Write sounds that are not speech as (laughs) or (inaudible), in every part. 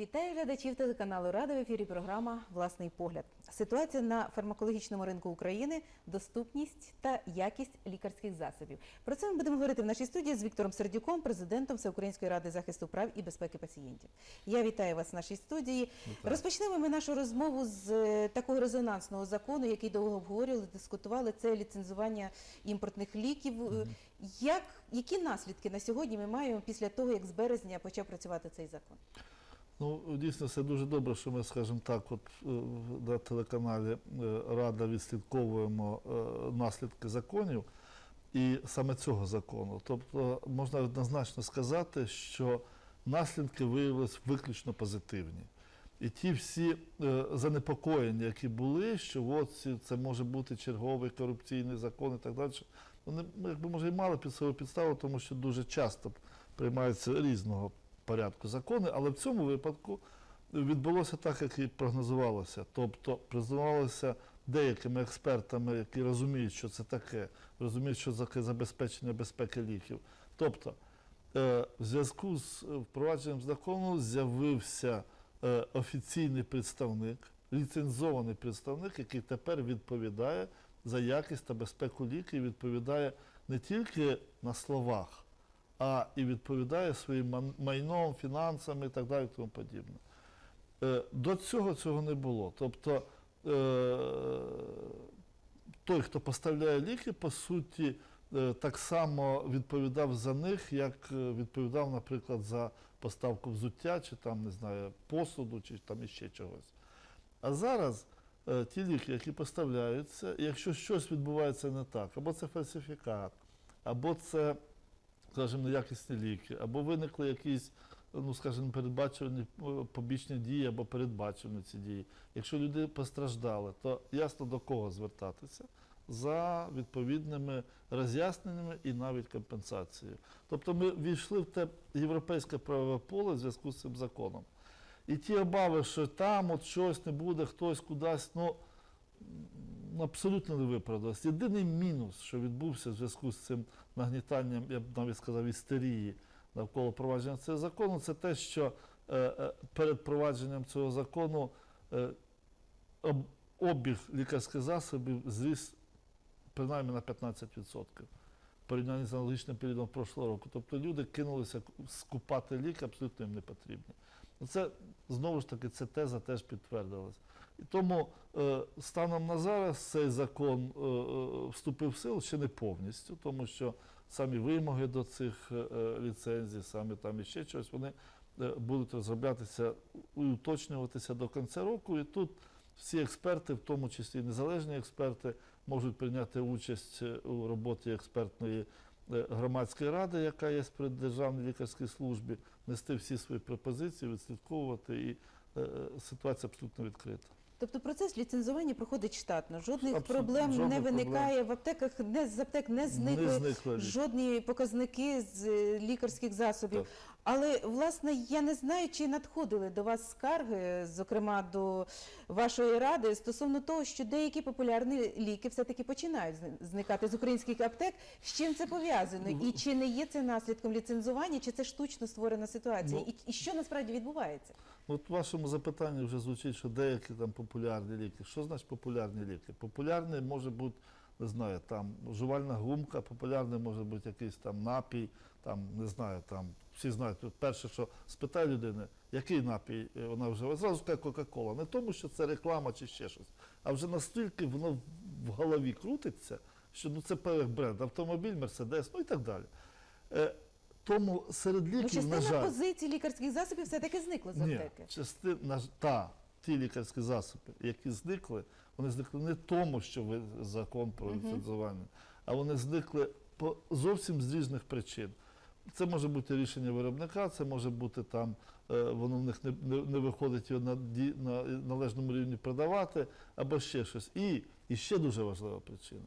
Вітаю глядачів телеканалу Рада в ефірі. Програма Власний погляд. Ситуація на фармакологічному ринку України, доступність та якість лікарських засобів. Про це ми будемо говорити в нашій студії з Віктором Сердюком, президентом Всеукраїнської ради захисту прав і безпеки пацієнтів. Я вітаю вас в нашій студії. Розпочнемо ми нашу розмову з е, такого резонансного закону, який довго обговорювали, дискутували. Це ліцензування імпортних ліків. Е, Як які наслідки на сьогодні ми маємо після того, як з березня почав працювати цей закон? Ну, дійсно, це дуже добре, що ми, скажімо так, от е, на телеканалі е, Рада відслідковуємо е, наслідки законів і саме цього закону. Тобто можна однозначно сказати, що наслідки виявилися виключно позитивні. І ті всі занепокоєння, які були, що от це може бути черговий корупційний закон і так далі, вони ми, якби може і мали під собою підставу, тому що дуже часто приймаються різного порядку закони, але в цьому випадку відбулося так, як і прогнозувалося. Тобто прогнозувалося деякими експертами, які розуміють, що це таке, розуміють, що таке забезпечення безпеки ліків. Тобто, е, в зв'язку з е, впровадженням закону з'явився е, офіційний представник, ліцензований представник, який тепер відповідає за якість та безпеку ліків, відповідає не тільки на словах, а і відповідає своїм майном, фінансами і так далі, і тому подібне. Е, До цього цього не було. Тобто е, той, хто поставляє ліки, по суті, е, так само відповідав за них, як відповідав, наприклад, за поставку взуття, чи там, не знаю, посуду, чи там іще чогось. А зараз ті ліки, які поставляються, якщо щось відбувається не так, або це фальсифікат, або це, скажімо, неякісні ліки, або виникли якісь, ну, скажімо, передбачувані е, побічні дії або передбачувані ці дії. Якщо люди постраждали, то ясно до кого звертатися за відповідними роз'ясненнями і навіть компенсацією. Тобто ми війшли в те європейське правове поле в зв'язку з цим законом. І ті обави, що там от щось не буде, хтось кудись, ну абсолютно не виправдалось. Єдиний мінус, що відбувся в зв'язку з цим нагнітанням, я б навіть сказав, істерії навколо провадження цього закону, це те, що е, е, перед провадженням цього закону е, об- обіг лікарських засобів зріс принаймні на 15% в порівнянні з аналогічним періодом прошлого року. Тобто люди кинулися скупати ліки, абсолютно їм не потрібні. Ну, Це знову ж таки ця теза теж підтвердилась. І тому е, станом на зараз цей закон е, е, вступив в силу ще не повністю, тому що самі вимоги до цих ліцензій, самі там іще щось, вони будуть розроблятися і уточнюватися до кінця року. І тут всі експерти, в тому числі незалежні експерти, можуть прийняти участь у роботі експертної громадської ради, яка є при Державній лікарській службі, нести всі свої пропозиції, відслідковувати, і ситуація абсолютно відкрита. Тобто процес ліцензування проходить штатно. Жодних Абсолютно, проблем жодних не виникає в аптеках, не з аптек не зникли, Не зникли жодні показники з е, лікарських засобів. Так. Але власне я не знаю, чи надходили до вас скарги, зокрема до вашої ради, стосовно того, що деякі популярні ліки все-таки починають зникати з українських аптек. З чим це пов'язано? І чи не є це наслідком ліцензування, чи це штучно створена ситуація? Ну, І, що насправді відбувається? От в вашому запитанні вже звучить, що деякі там популярні ліки. Що значить популярні ліки? Популярний може бути, не знаю, там жувальна гумка, популярний може бути якийсь там напій, там, не знаю, там, всі знають, от перше, що спитай людини, який напій е, вона вживає, зразу скаже Кока-Кола. Не тому, що це реклама чи ще щось, а вже настільки воно в голові крутиться, що ну, це певний бренд, автомобіль, Мерседес, ну і так далі. Е, тому серед Ну, ліків, на частина жаль, позицій ліkarських засобів все-таки зникла з ні, частина та ті лікарські засоби, які зникли, вони зникли не тому, що ви закон про ліцензування, а вони зникли по зовсім з різних причин. Це може бути рішення виробника, це може бути там, е, воно в них не, не, не виходить його на, на належному рівні продавати, або ще щось. І, і ще дуже важлива причина.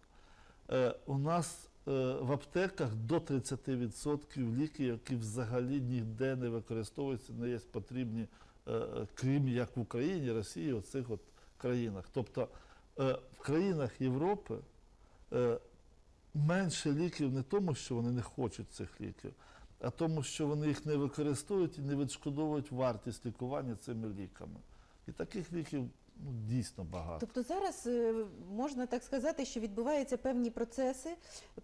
Е, у нас е, в аптеках до 30% ліків, які взагалі ніде не використовуються, не є потрібні, е, крім як в Україні, Росії, оцих от країнах. Тобто е, в країнах Європи е, менше ліків не тому, що вони не хочуть цих ліків, а тому, що вони їх не використовують і не відшкодовують вартість лікування цими ліками. І таких ліків ну, дійсно багато. Тобто зараз е, можна так сказати, що відбуваються певні процеси,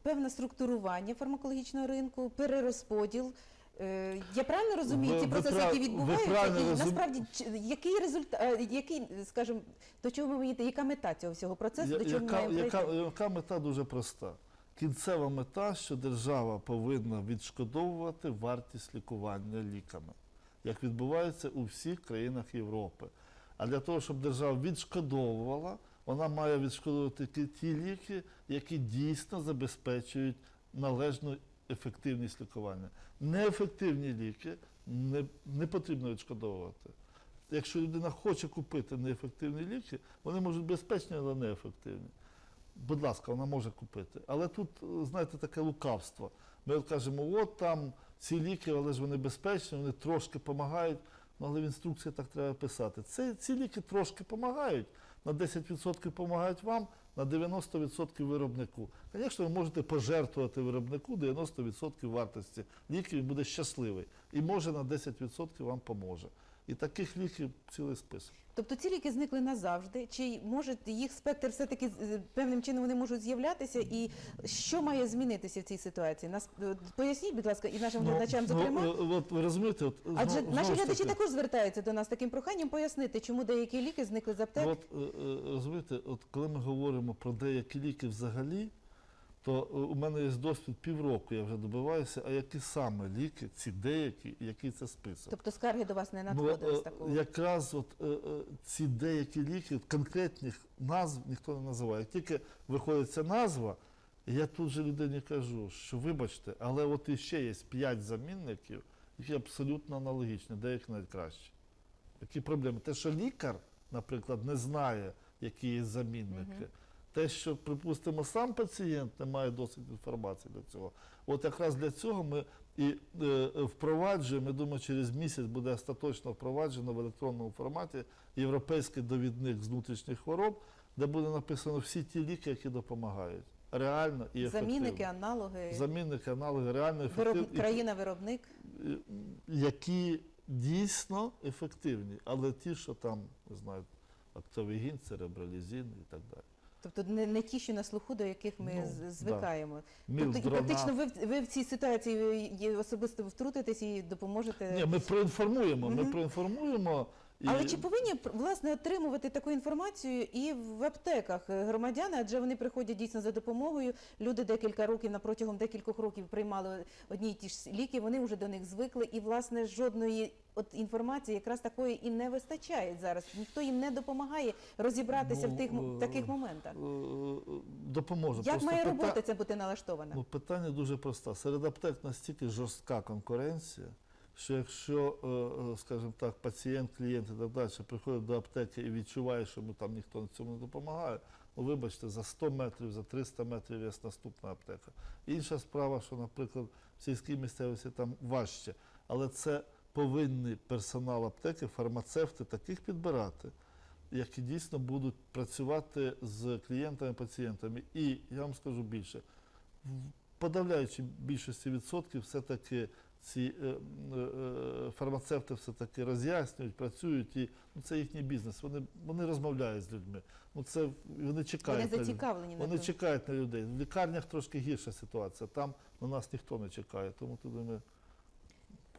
певне структурування фармакологічного ринку, перерозподіл. Е, Я правильно розумію Ви- ці процеси, прав- які відбуваються, і розум- насправді який результат, який, скажімо, до чого ви маєте, яка мета цього всього процесу, Я- до чого ми маємо яка, яка мета дуже проста? Кінцева мета, що держава повинна відшкодовувати вартість лікування ліками, як відбувається у всіх країнах Європи. А для того, щоб держава відшкодовувала, вона має відшкодовувати ті- ліки, які дійсно забезпечують належну ефективність лікування. Неефективні ліки не, не потрібно відшкодовувати. Якщо людина хоче купити неефективні ліки, вони можуть безпечні, але неефективні. Будь ласка, вона може купити. Але тут, е, знаєте, таке лукавство. Ми кажемо, от там ці ліки, але ж вони безпечні, вони трошки допомагають. Ну, але в інструкції так треба писати. Це, ці ліки трошки допомагають. На 10% допомагають вам, на 90% виробнику. Звісно, ви можете пожертвувати виробнику 90% вартості ліків, він буде щасливий. І може на 10% вам поможе. І таких ліків цілий список. Тобто ці ліки зникли назавжди, чи може їх спектр все-таки е, певним чином вони можуть з'являтися, і що має змінитися в цій ситуації? Нас е, поясніть, будь ласка, і нашим глядачам, зокрема. Ну, от ви розумієте, от, Адже знов- наші глядачі таки, також звертаються до нас таким проханням пояснити, чому деякі ліки зникли з аптек. От, е, розумієте, от коли ми говоримо про деякі ліки взагалі, то е, у мене є досвід півроку, я вже добиваюся, а які саме ліки, ці деякі, який це список. Тобто скарги до вас не Ну, надходили з е, такого. якраз от, е, е, ці деякі ліки, конкретних назв ніхто не називає. Як тільки виходить ця назва, я тут же людині кажу, що вибачте, але от іще є п'ять замінників, які абсолютно аналогічні, деякі навіть кращі. Які проблеми? Те, що лікар, наприклад, не знає, які є замінники. Те, що, припустимо, сам пацієнт не має досить інформації для цього. От якраз для цього ми і е, впроваджуємо, я думаю, через місяць буде остаточно впроваджено в електронному форматі європейський довідник з внутрішніх хвороб, де буде написано всі ті ліки, які допомагають. Реально і ефективно. Замінники, аналоги, Замінники, аналоги, реально вироб... ефективні, країна-виробник. які дійсно ефективні, але ті, що там, не знаю, актовігін, церебралізін і так далі. Тобто не, не ті, що на слуху, до яких ми Ну, звикаємо. да. Тобто, практично ви, ви в цій ситуації особисто втрутитесь і допоможете. Ні, ми проінформуємо, ми проінформуємо. І... Але чи повинні власне отримувати таку інформацію і в аптеках е, громадяни? Адже вони приходять дійсно за допомогою. Люди декілька років на протягом декількох років приймали одні й ті ж ліки. Вони вже до них звикли, і власне жодної от інформації якраз такої і не вистачає зараз. Ніхто їм не допомагає розібратися Ну, в тих е, таких моментах. Е, Допоможе. Як Просто має пита- робота ця бути налаштована? Ну, питання дуже просте. Серед аптек настільки жорстка конкуренція, що якщо, е, е, скажімо так, пацієнт, клієнт і так далі приходить до аптеки і відчуває, що йому там ніхто на цьому не допомагає, ну вибачте, за 100 метрів, за 300 метрів є наступна аптека. Інша справа, що, наприклад, в сільській місцевості там важче, але це повинні персонал аптеки, фармацевти таких підбирати, які дійсно будуть працювати з клієнтами, пацієнтами. І я вам скажу більше, в подавляючій більшості відсотків все-таки ці е, е, е, фармацевти все-таки роз'яснюють, працюють, і ну, це їхній бізнес. Вони, вони розмовляють з людьми. Ну, це, вони чекають. Вони на людей. зацікавлені на Вони тому. чекають на людей. В лікарнях трошки гірша ситуація. Там на нас ніхто не чекає, тому туди ми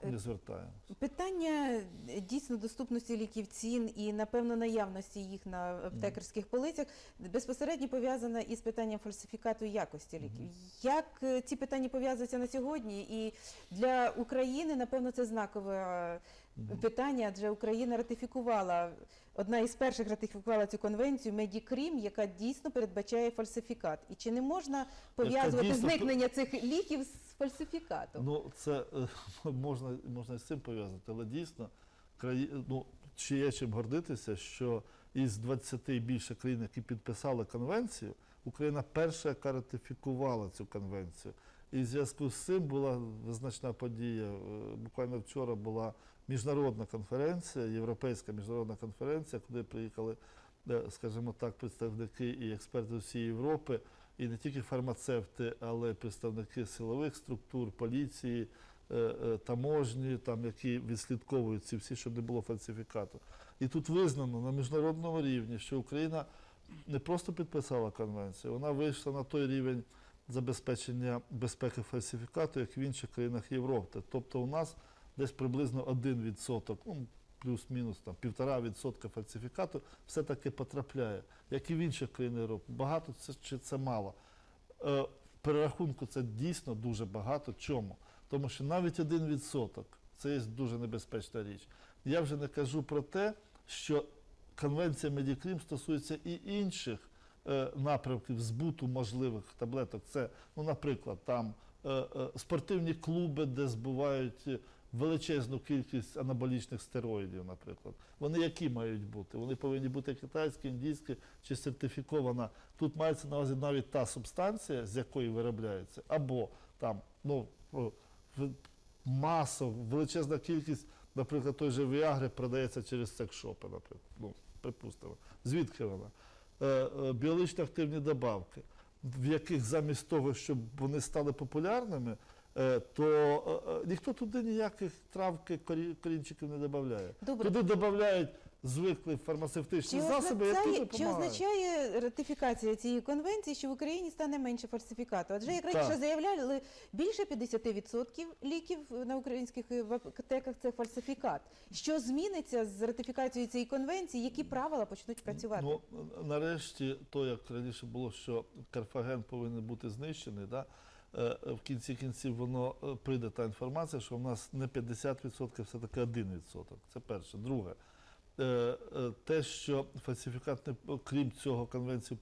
не звертаємо. Питання е, дійсно доступності ліків цін і напевно наявності їх на аптекарських полицях безпосередньо пов'язана із питанням фальсифікату якості ліків. Як е, ці питання пов'язуються на сьогодні? І для України, напевно, це знакове е, питання, адже Україна ратифікувала. Одна із перших ратифікувала цю конвенцію Медікрім, яка дійсно передбачає фальсифікат. І чи не можна пов'язувати дійсно зникнення цих ліків з фальсифікатом? Ну, це е, (laughs) можна, можна з цим пов'язати, але дійсно, краї... ну, чи є чим гордитися, що із 20 і більше країн, які підписали конвенцію, Україна перша, яка ратифікувала цю конвенцію. І в зв'язку з цим була визначна подія. е, Буквально вчора була міжнародна конференція, європейська міжнародна конференція, куди приїхали, е, скажімо так, представники і експерти з усієї Європи, і не тільки фармацевти, але й представники силових структур, поліції, е, е, таможні, там, які відслідковують ці всі, щоб не було фальсифікату. І тут визнано на міжнародному рівні, що Україна не просто підписала конвенцію, вона вийшла на той рівень забезпечення безпеки фальсифікату, як в інших країнах Європи. Тобто у нас десь приблизно 1%, ну, плюс-мінус там, 1,5% фальсифікату все-таки потрапляє, як і в інших країнах Європи. Багато це чи це мало. Е, перерахунку це дійсно дуже багато. Чому? Тому що навіть 1% це є дуже небезпечна річ. Я вже не кажу про те, що конвенція Медікрім стосується і інших е, напрямків збуту можливих таблеток. Це, ну, наприклад, там е, е, спортивні клуби, де збувають величезну кількість анаболічних стероїдів, наприклад. Вони які мають бути? Вони повинні бути китайські, індійські чи сертифікована. Тут мається на увазі навіть та субстанція, з якої виробляється, або там ну, в- масово, величезна кількість, наприклад, той же Віагри продається через секшопи, наприклад. Ну, припустимо. Звідки вона? Е, е, біологічно активні добавки, в яких замість того, щоб вони стали популярними, е, то е, е, ніхто туди ніяких травки, корі- корінчиків не додає. Туди додають звиклі фармацевтичні Чи засоби, які означає, чи означає ратифікація цієї конвенції, що в Україні стане менше фальсифікату? Адже як раніше заявляли, більше 50% ліків на українських е, аптеках це фальсифікат. Що зміниться з ратифікацією цієї конвенції? Які правила почнуть працювати? Ну, нарешті, то як раніше було, що Карфаген повинен бути знищений, да? Е, в кінці кінців воно е, прийде та інформація, що в нас не 50%, все-таки 1%. Це перше. Друге, е, те, що фальсифікат, не, крім цього, конвенції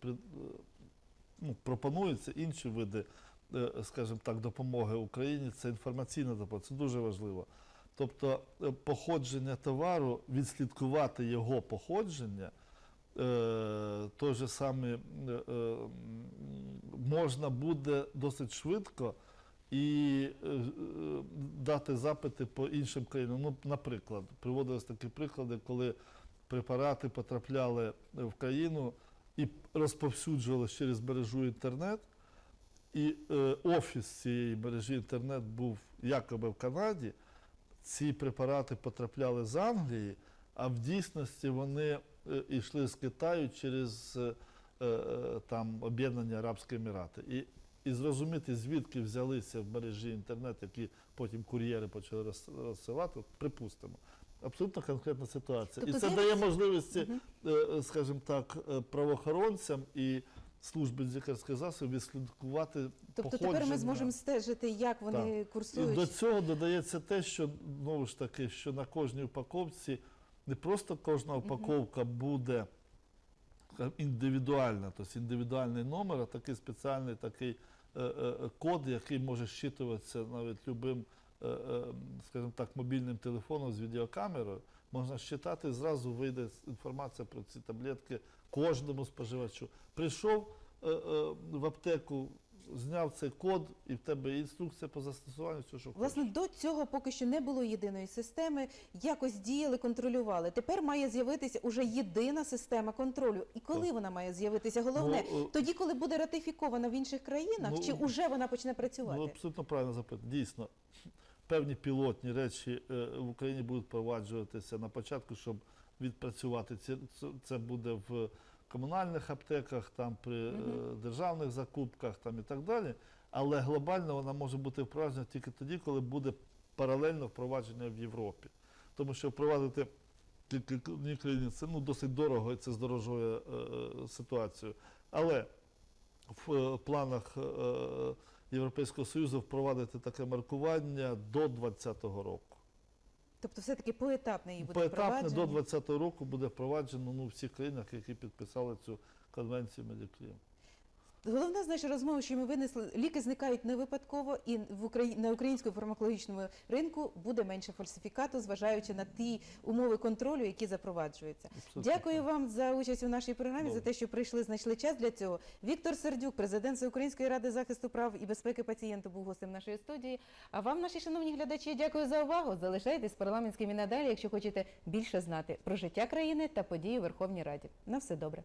ну, пропонуються інші види, скажімо так, допомоги Україні, це інформаційна допомога, це дуже важливо. Тобто походження товару, відслідкувати його походження, той же саме е, е, можна буде досить швидко і е, е, дати запити по іншим країнам. Ну, наприклад, приводились такі приклади, коли препарати потрапляли в країну і розповсюджувалися через мережу інтернет. І е, офіс цієї мережі інтернет був якоби в Канаді. Ці препарати потрапляли з Англії, а в дійсності вони е, йшли з Китаю через е, е, там Об'єднані Арабські Емірати. І, і зрозуміти, звідки взялися в мережі інтернет, які потім кур'єри почали розсилати, припустимо. Абсолютно конкретна ситуація. Тобто і це дає можливості, е, скажімо так, е, правоохоронцям і служби лікарських засобів відслідкувати Тобто походження. тепер ми зможемо стежити, як вони І курсують. до цього додається те, що знову ж таки, що на кожній упаковці не просто кожна упаковка буде індивідуальна, тобто індивідуальний номер, а такий спеціальний такий е, е, код, який може щитуватися навіть любим, е, е, скажімо так, мобільним телефоном з відеокамерою. Можна щитати, і зразу вийде інформація про ці таблетки кожному споживачу. Прийшов е, е, в аптеку, зняв цей код, і в тебе інструкція по застосуванню, все, що хочеш. Власне, до цього поки що не було єдиної системи, якось діяли, контролювали. Тепер має з'явитися уже єдина система контролю. І коли Так. вона має з'явитися? Головне, Ну, е, тоді, коли буде ратифікована в інших країнах, Ну, чи вже вона почне працювати? Ну, абсолютно правильно запитання. Дійсно, певні пілотні речі е, в Україні будуть впроваджуватися на початку, щоб відпрацювати. Це, це буде в комунальних аптеках, там при е, Мгм. державних закупках там, і так далі. Але глобально вона може бути впроваджена тільки тоді, коли буде паралельно впровадження в Європі. Тому що впровадити тільки країні це ну, досить дорого і це здорожує е, е, ситуацію. Але в е, планах е, Європейського Союзу впровадити таке маркування до 2020 року. Тобто, все-таки поетапно її буде Поетапно до 2020 року буде впроваджено ну, в всіх країнах, які підписали цю конвенцію Медіклім. Головне з нашої розмови, що ми винесли, ліки зникають не випадково, і в Украї... на українському фармакологічному ринку буде менше фальсифікату, зважаючи на ті умови контролю, які запроваджуються. Абсолютно Дякую вам за участь у нашій програмі, за те, що прийшли, знайшли час для цього. Віктор Сердюк, президент Всеукраїнської ради захисту прав і безпеки пацієнта, був гостем нашої студії. А вам, наші шановні глядачі, дякую за увагу. Залишайтесь парламентськими надалі, якщо хочете більше знати про життя країни та події у Верховній Раді. На все добре.